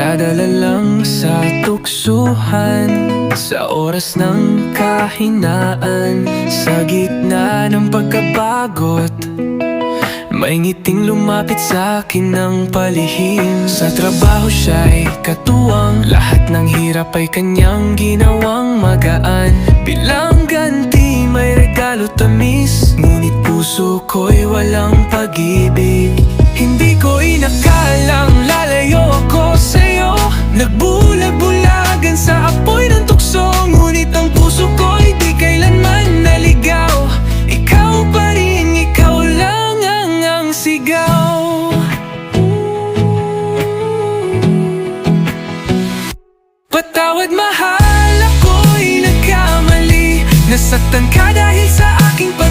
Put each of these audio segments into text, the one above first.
Nagpapadala lang sa tuksuhan Sa oras ng kahinaan. Sa gitna ng pagkabagot May ngiting lumapit sa akin ng palihim. Sa trabaho siya'y katuwang Lahat ng hirap ay kanyang ginawang magaan. Bilang ganti may regalo tamis Ngunit puso ko'y walang pag-ibig. Hindi ko inakalang Patawad mahal ako'y nagkamali. Nasaktan ka dahil sa aking pagiging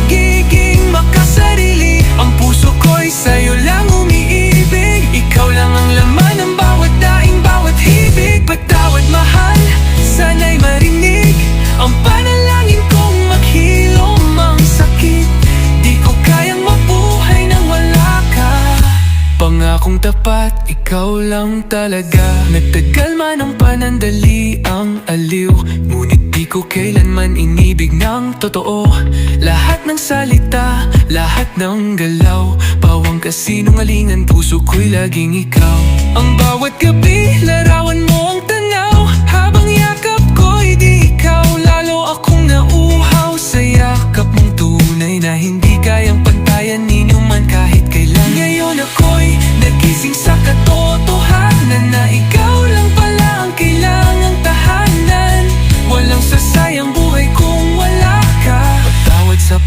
Tapat, ikaw lang talaga. Nagtagal man ang panandali ang aliw Ngunit di ko kailanman inibig ng totoo. Lahat ng salita, lahat ng galaw Pawang kasinungalingan, puso ko'y laging ikaw. Ang bawat gabi, larawan mo ang tanaw Habang yakap ko'y di ikaw Lalo akong nauhaw sa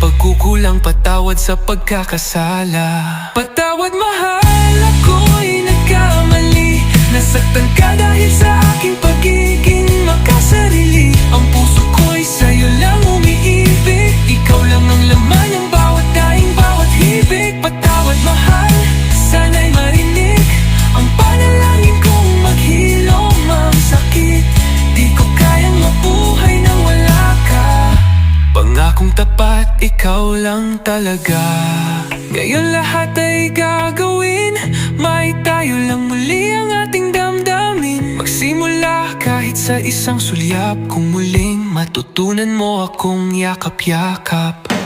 pagkukulang, patawad sa pagkakasala. Patawad mahal, ako'y nagkamali. Nasaktan ka dahil sa aking pagiging makasarili. Ang puso ko'y sa'yo lang umiibig. Ikaw lang ang laman ng bawat daing, bawat hibig. Patawad mahal, sana'y marinig. Ang panalangin kong maghilom ang sakit. Di ko kayang mabuhay nang wala ka. Pangakong tapat, ikaw lang talaga. Ngayon lahat ay gagawin. May tayo lang muli ang ating damdamin. Magsimula kahit sa isang sulyap Kung muling matutunan mo akong yakap-yakap